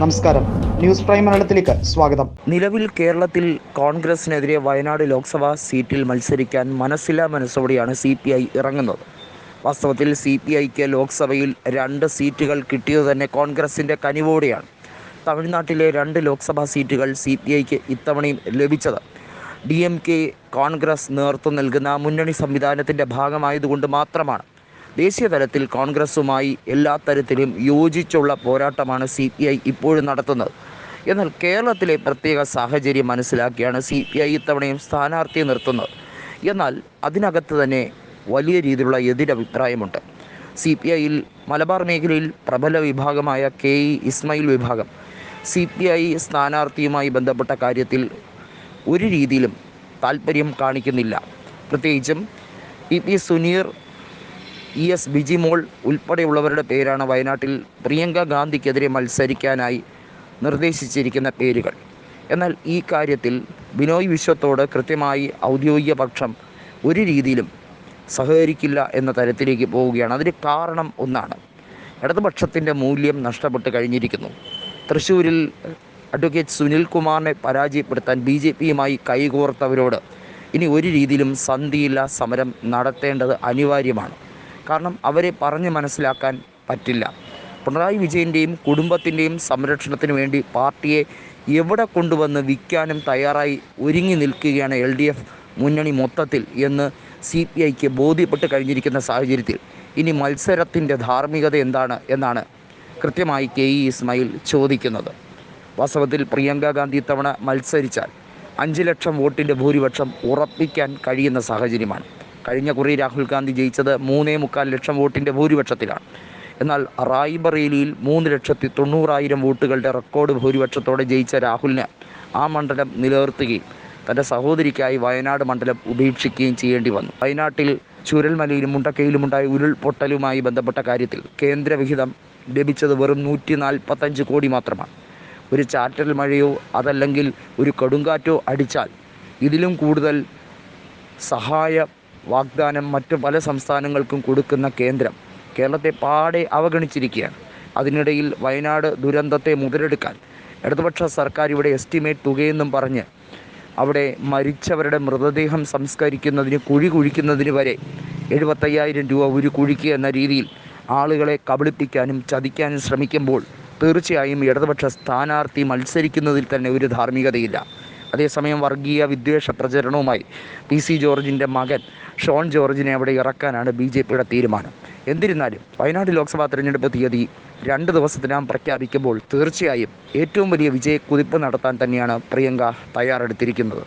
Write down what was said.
നമസ്കാരം. News prime മലയാളത്തിലേക്ക് സ്വാഗതം. നിലവിൽ കേരളത്തിൽ കോൺഗ്രസിനെതിരെ വയനാട് ലോക്സഭാ സീറ്റിൽ മത്സരിക്കാൻ മനസ്സില്ലാ മനസ്സോടെയാണ് സി പി ഐ ഇറങ്ങുന്നത്. വാസ്തവത്തിൽ സി പി ഐക്ക് ലോക്സഭയിൽ രണ്ട് സീറ്റുകൾ കിട്ടിയത് തന്നെ കോൺഗ്രസിന്റെ കനിവോടെയാണ്. തമിഴ്നാട്ടിലെ രണ്ട് ലോക്സഭാ സീറ്റുകൾ സി പി ഐക്ക് ഇത്തവണയും ലഭിച്ചത്. ഡി എം കെ കോൺഗ്രസ് നേതൃത്വം നൽകുന്ന മുന്നണി സംവിധാനത്തിന്റെ ഭാഗമായതുകൊണ്ട് മാത്രമാണ് ദേശീയ തലത്തിൽ കോൺഗ്രസുമായി എല്ലാ തരത്തിലും യോജിച്ചുള്ള പോരാട്ടമാണ് സി പി ഐ ഇപ്പോഴും നടത്തുന്നത്. എന്നാൽ കേരളത്തിലെ പ്രത്യേക സാഹചര്യം മനസ്സിലാക്കിയാണ് സി പി ഐ ഇത്തവണയും സ്ഥാനാർത്ഥിയെ നിർത്തുന്നത്. എന്നാൽ അതിനകത്ത് തന്നെ വലിയ രീതിയിലുള്ള എതിരഭിപ്രായമുണ്ട്. സി പി ഐയിൽ മലബാർ മേഖലയിൽ പ്രബല വിഭാഗമായ കെ ഇ ഇസ്മയിൽ വിഭാഗം സി പി ഐ സ്ഥാനാർത്ഥിയുമായി ബന്ധപ്പെട്ട കാര്യത്തിൽ ഒരു രീതിയിലും താല്പര്യം കാണിക്കുന്നില്ല. പ്രത്യേകിച്ചും E P Suneer E S Bijimol ഉൾപ്പെടെയുള്ളവരുടെ പേരാണ് വയനാട്ടിൽ പ്രിയങ്ക ഗാന്ധിക്കെതിരെ മത്സരിക്കാനായി നിർദ്ദേശിച്ചിരിക്കുന്ന പേരുകൾ. എന്നാൽ ഈ കാര്യത്തിൽ ബിനോയ് വിശ്വത്തോട് കൃത്യമായി ഔദ്യോഗിക പക്ഷം ഒരു രീതിയിലും സഹകരിക്കില്ല എന്ന തരത്തിലേക്ക് പോവുകയാണ്. അതിന് കാരണം ഒന്നാണ്. ഇടതുപക്ഷത്തിന്റെ മൂല്യം നഷ്ടപ്പെട്ട് കഴിഞ്ഞിരിക്കുന്നു. തൃശ്ശൂരിൽ അഡ്വക്കേറ്റ് സുനിൽ കുമാറിനെ പരാജയപ്പെടുത്താൻ ബി ജെ പിയുമായി കൈകോർത്തവരോട് ഇനി ഒരു രീതിയിലും സന്ധിയില്ല സമരം നടത്തേണ്ടത് അനിവാര്യമാണ്. കാരണം അവരെ പറഞ്ഞ് മനസ്സിലാക്കാൻ പറ്റില്ല. പിണറായി വിജയന്റെയും കുടുംബത്തിന്റെയും സംരക്ഷണത്തിന് വേണ്ടി പാർട്ടിയെ എവിടെ കൊണ്ടുവന്ന് വിൽക്കാനും തയ്യാറായി ഒരുങ്ങി നിൽക്കുകയാണ് എൽ ഡി എഫ് മുന്നണി മൊത്തത്തിൽ എന്ന് സി പി ഐക്ക് ബോധ്യപ്പെട്ട് കഴിഞ്ഞിരിക്കുന്ന സാഹചര്യത്തിൽ. ഇനി മത്സരത്തിന്റെ ധാർമ്മികത എന്താണ് എന്നാണ് കൃത്യമായി കെ ഇ ഇസ്മായിൽ ചോദിക്കുന്നത്. വാസ്തവത്തിൽ പ്രിയങ്ക ഗാന്ധി ഇത്തവണ മത്സരിച്ചാൽ അഞ്ച് ലക്ഷം വോട്ടിന്റെ ഭൂരിപക്ഷം ഉറപ്പിക്കാൻ കഴിയുന്ന സാഹചര്യമാണ്. കഴിഞ്ഞ കുറി രാഹുൽ ഗാന്ധി ജയിച്ചത് മൂന്നേ മുക്കാൽ ലക്ഷം വോട്ടിന്റെ ഭൂരിപക്ഷത്തിലാണ്. എന്നാൽ റായ്ബറേലിയിൽ മൂന്ന് ലക്ഷത്തി തൊണ്ണൂറായിരം വോട്ടുകളുടെ റെക്കോർഡ് ഭൂരിപക്ഷത്തോടെ ജയിച്ച രാഹുലിന് ആ മണ്ഡലം നിലനിർത്തുകയും തന്റെ സഹോദരിക്കായി വയനാട് മണ്ഡലം ഉപേക്ഷിക്കുകയും ചെയ്യേണ്ടി വന്നു. വയനാട്ടിൽ ചുരൽമലയിലും മുണ്ടക്കയിലുമുണ്ടായ ഉരുൾപൊട്ടലുമായി ബന്ധപ്പെട്ട കാര്യത്തിൽ കേന്ദ്രവിഹിതം ലഭിച്ചത് വെറും നൂറ്റി നാൽപ്പത്തഞ്ച് കോടി മാത്രമാണ്. ഒരു ചാറ്റൽ മഴയോ അതല്ലെങ്കിൽ ഒരു കൊടുങ്കാറ്റോ അടിച്ചാൽ ഇതിലും കൂടുതൽ സഹായ വാഗ്ദാനം മറ്റു പല സംസ്ഥാനങ്ങൾക്കും കൊടുക്കുന്ന കേന്ദ്രം കേരളത്തെ പാടെ അവഗണിച്ചിരിക്കുകയാണ്. അതിനിടയിൽ വയനാട് ദുരന്തത്തെ മുതലെടുക്കാൻ ഇടതുപക്ഷ സർക്കാർ ഇവിടെ എസ്റ്റിമേറ്റ് തുകയെന്നും പറഞ്ഞ് അവിടെ മരിച്ചവരുടെ മൃതദേഹം സംസ്കരിക്കുന്നതിന് കുഴി കുഴിക്കുന്നതിന് വരെ എഴുപത്തയ്യായിരം രൂപ ഒരു കുഴിക്ക് എന്ന രീതിയിൽ ആളുകളെ കബളിപ്പിക്കാനും ചതിക്കാനും ശ്രമിക്കുമ്പോൾ തീർച്ചയായും ഇടതുപക്ഷ സ്ഥാനാർത്ഥി മത്സരിക്കുന്നതിൽ തന്നെ ഒരു ധാർമ്മികതയില്ല. അതേസമയം വർഗീയ വിദ്വേഷ പ്രചരണവുമായി പി സി ജോർജിന്റെ മകൻ ഷോൺ ജോർജിനെ അവിടെ ഇറക്കാനാണ് ബി ജെ പിയുടെ തീരുമാനം. എന്നിരുന്നാലും വയനാട് ലോക്സഭാ തെരഞ്ഞെടുപ്പ് തീയതി രണ്ട് ദിവസത്തിനകം പ്രഖ്യാപിക്കുമ്പോൾ തീർച്ചയായും ഏറ്റവും വലിയ വിജയക്കുതിപ്പ് നടത്താൻ തന്നെയാണ് പ്രിയങ്ക തയ്യാറെടുത്തിരിക്കുന്നത്.